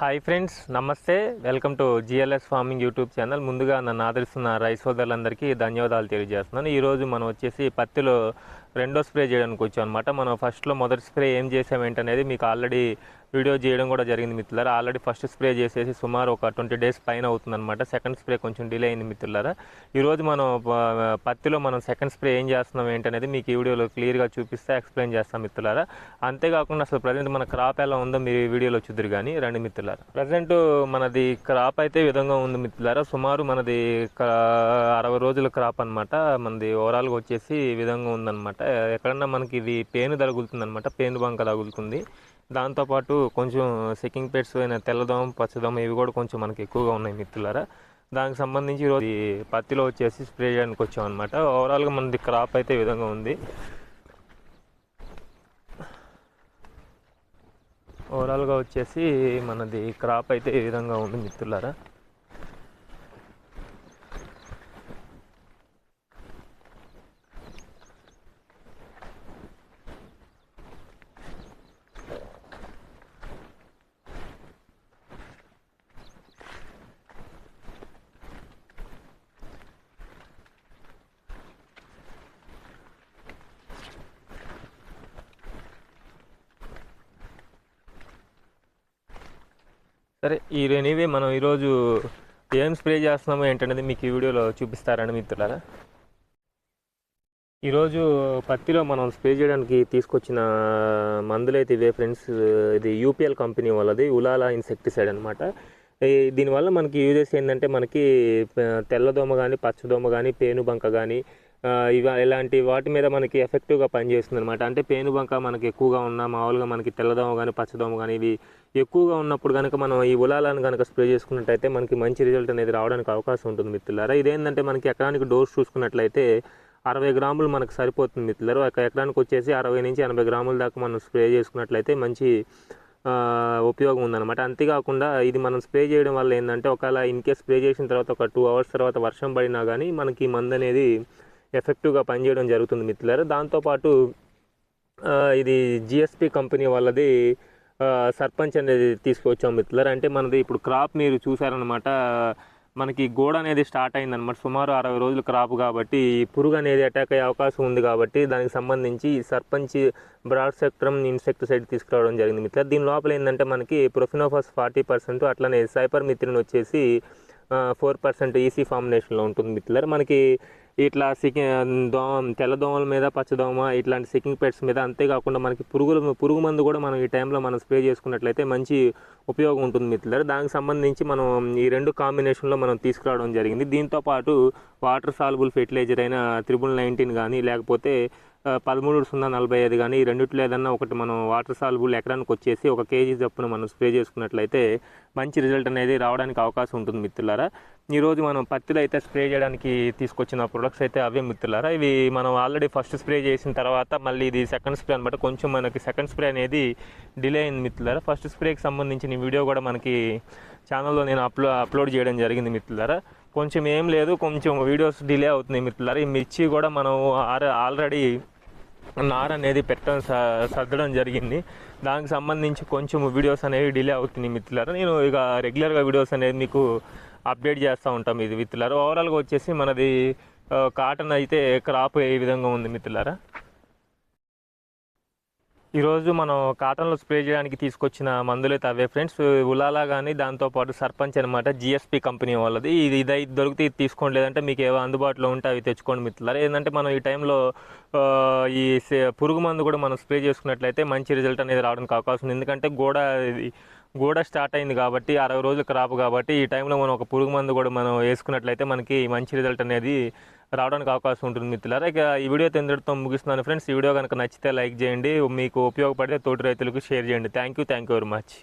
Hi friends నమస్తే. Welcome to GLS farming YouTube channel ముందుగా నన్ను ఆదరిస్తున్న రైస్ సోదరులందరికీ ధన్యవాదాలు తెలియజేస్తున్నాను. ఈరోజు మనం వచ్చేసి పత్తిలో రెండో స్ప్రే చేయడానికి వచ్చాం అనమాట మనం ఫస్ట్లో మొదటి స్ప్రే ఏం చేసామేంటనేది మీకు ఆల్రెడీ వీడియో చేయడం కూడా జరిగింది మిత్రులారా. ఆల్రెడీ ఫస్ట్ స్ప్రే చేసేసి సుమారు ఒక ట్వంటీ డేస్ పైన అవుతుందన్నమాట. సెకండ్ స్ప్రే కొంచెం డిలే అయింది మిత్రులారా. ఈరోజు మనం పత్తిలో మనం సెకండ్ స్ప్రే ఏం చేస్తున్నాం ఏంటనేది మీకు ఈ వీడియోలో క్లియర్గా చూపిస్తే ఎక్స్ప్లెయిన్ చేస్తాం మిత్రులారా. అంతేకాకుండా అసలు ప్రజెంట్ మన క్రాప్ ఎలా ఉందో మీరు ఈ వీడియోలో చూద్దరు కానీ రండి మిత్రులారా. ప్రజెంట్ మనది క్రాప్ అయితే విధంగా ఉంది మిత్రులారా. సుమారు మనది క- అరవై రోజుల క్రాప్ అనమాట మనది ఓవరాల్గా వచ్చేసి ఈ విధంగా ఉందన్నమాట. ఎక్కడన్నా మనకి ఇది పేను తగులుతుంది అనమాట పేను బంక తగులుతుంది. దాంతోపాటు కొంచెం సెకింగ్ పెట్స్ అయిన తెల్లదోమ పచ్చదోమ ఇవి కూడా కొంచెం మనకి ఎక్కువగా ఉన్నాయి మిత్రులారా. దానికి సంబంధించి ఈరోజు పత్తిలో వచ్చేసి స్ప్రే చేయడానికి వచ్చాం అనమాట ఓవరాల్గా మనది క్రాప్ అయితే ఈ విధంగా ఉంది. ఓవరాల్గా వచ్చేసి మనది క్రాప్ అయితే ఈ విధంగా ఉంది మిత్రులారా. సరే ఈ ఎనీవే మనం ఈరోజు ఏం స్ప్రే చేస్తున్నామో ఏంటనేది మీకు ఈ వీడియోలో చూపిస్తారని మిత్రులారా? ఈరోజు పత్తిలో మనం స్ప్రే చేయడానికి తీసుకొచ్చిన మందులు అయితే ఇవే ఫ్రెండ్స్ ఇది యూపీఎల్ కంపెనీ వాళ్ళది ఉలాలా ఇన్సెక్టిసైడ్ అనమాట దీనివల్ల మనకి యూజెస్ ఏంటంటే మనకి తెల్లదోమ కానీ పచ్చదోమ కానీ పేనుబంక కానీ ఇవ ఇలాంటి వాటి మీద మనకి ఎఫెక్టివ్గా పనిచేస్తుంది అనమాట అంటే పేనుబంక మనకి ఎక్కువగా ఉన్న మామూలుగా మనకి తెల్లదోమ కానీ పచ్చదోమ కానీ ఇవి ఎక్కువగా ఉన్నప్పుడు కనుక మనం ఈ ఉలాలను కనుక స్ప్రే చేసుకున్నట్టయితే మనకి మంచి రిజల్ట్ అనేది రావడానికి అవకాశం ఉంటుంది మిత్రులారా. ఇదేంటంటే మనకి ఎకరానికి డోస్ చూసుకున్నట్లయితే అరవై గ్రాములు మనకు సరిపోతుంది మిత్రులారు. ఒక ఎకరానికి వచ్చేసి అరవై నుంచి ఎనభై గ్రాముల దాకా మనం స్ప్రే చేసుకున్నట్లయితే మంచి ఉపయోగం ఉందన్నమాట. అంతేకాకుండా ఇది మనం స్ప్రే చేయడం వల్ల ఏంటంటే ఒకవేళ ఇన్ కేస్ స్ప్రే చేసిన తర్వాత ఒక టూ అవర్స్ తర్వాత వర్షం పడినా కానీ మనకి మందు అనేది ఎఫెక్టివ్గా పనిచేయడం జరుగుతుంది మిత్రులారు. దాంతోపాటు ఇది జిఎస్పి కంపెనీ వాళ్ళది సర్పంచ్ అనేది తీసుకొచ్చాం మిత్రులారు. అంటే మనది ఇప్పుడు క్రాప్ మీరు చూసారనమాట మనకి గోడ అనేది స్టార్ట్ అయిందనమాట సుమారు అరవై రోజులు క్రాప్ కాబట్టి పురుగు అనేది అటాక్ అయ్యే అవకాశం ఉంది కాబట్టి దానికి సంబంధించి సర్పంచ్ బ్రాడ్ సెక్ట్రమ్ ఇన్సెక్టిసైడ్ తీసుకురావడం జరిగింది మిత్రులారు. దీని లోపల ఏంటంటే మనకి ప్రొఫినోఫాస్ ఫార్టీ పర్సెంట్ అట్లనే సైపర్ మిత్రిన్ వచ్చేసి ఫోర్ పర్సెంట్ ఈసీ ఫార్మినేషన్లో ఉంటుంది మిత్రులారు. మనకి ఇట్లా సికి దోమ తెల్లదోమల మీద పచ్చదోమ ఇట్లాంటి సికింగ్ పెట్స్ మీద అంతేకాకుండా మనకి పురుగుల పురుగు మందు కూడా మనం ఈ టైంలో మనం స్ప్రే చేసుకున్నట్లయితే మంచి ఉపయోగం ఉంటుంది మిత్రులారు. దానికి సంబంధించి మనం ఈ రెండు కాంబినేషన్లో మనం తీసుకురావడం జరిగింది. దీంతో పాటు వాటర్ సాల్బుల్ ఫెర్టిలైజర్ అయిన త్రిబుల్ నైన్టీన్ కానీ లేకపోతే పదమూడు సున్నా నలభై ఐదు కానీ ఈ రెండిట్లో ఏదన్నా ఒకటి మనం వాటర్ సాల్బుల్ ఎకరానికి వచ్చేసి ఒక కేజీ చొప్పున మనం స్ప్రే చేసుకున్నట్లయితే మంచి రిజల్ట్ అనేది రావడానికి అవకాశం ఉంటుంది మిత్రులారా. ఈరోజు మనం పత్తిలో అయితే స్ప్రే చేయడానికి తీసుకొచ్చిన ప్రొడక్ట్స్ అయితే అవే మిత్రులారా. ఇవి మనం ఆల్రెడీ ఫస్ట్ స్ప్రే చేసిన తర్వాత మళ్ళీ ఇది సెకండ్ స్ప్రే అనమాట కొంచెం మనకి సెకండ్ స్ప్రే అనేది డిలే అయింది మిత్రులారా. ఫస్ట్ స్ప్రేకి సంబంధించిన వీడియో కూడా మనకి ఛానల్లో నేను అప్లో అప్లోడ్ చేయడం జరిగింది మిత్రులారా. కొంచెం ఏం లేదు కొంచెం వీడియోస్ డిలే అవుతున్నాయి మిత్రులారా. ఈ మిర్చి కూడా మనం ఆల్రెడీ నార అనేది పెట్టడం స- సర్దడం జరిగింది. దానికి సంబంధించి కొంచెం వీడియోస్ అనేవి డిలే అవుతున్నాయి మిత్రులారా. నేను ఇక రెగ్యులర్గా వీడియోస్ అనేది మీకు అప్డేట్ చేస్తూ ఉంటాం ఇది మిత్రులారా. ఓవరాల్గా వచ్చేసి మనది కాటన్ అయితే క్రాప్ ఏ విధంగా ఉంది మిత్రులారా? ఈరోజు మనం కాటన్లో స్ప్రే చేయడానికి తీసుకొచ్చిన మందులు అయితే అవే ఫ్రెండ్స్. ఉలాలా కానీ దాంతోపాటు సర్పంచ్ అనమాట జిఎస్పి కంపెనీ వాళ్ళది. ఇది ఇది దొరికితే ఇది తీసుకోండి లేదంటే మీకు ఏవో అందుబాటులో ఉంటే అవి తెచ్చుకోండి మిత్రులారా. ఏంటంటే మనం ఈ టైంలో ఈ సే- పురుగు మందు కూడా మనం స్ప్రే చేసుకున్నట్లయితే మంచి రిజల్ట్ అనేది రావడానికి అవకాశం ఉంది. ఎందుకంటే గోడ గోడ స్టార్ట్ అయింది కాబట్టి అరవై రోజులు క్రాప్ కాబట్టి ఈ టైంలో మనం ఒక పురుగు మందు కూడా మనం వేసుకున్నట్లయితే మనకి మంచి రిజల్ట్ అనేది రావడానికి అవకాశం ఉంటుంది మిత్రులారా. ఇక ఈ వీడియో ఇంతటితో ముగిస్తున్నాను ఫ్రెండ్స్. ఈ వీడియో కనుక నచ్చితే లైక్ చేయండి. మీకు ఉపయోగపడితే తోటి రైతులకు షేర్ చేయండి. Thank you thank you very much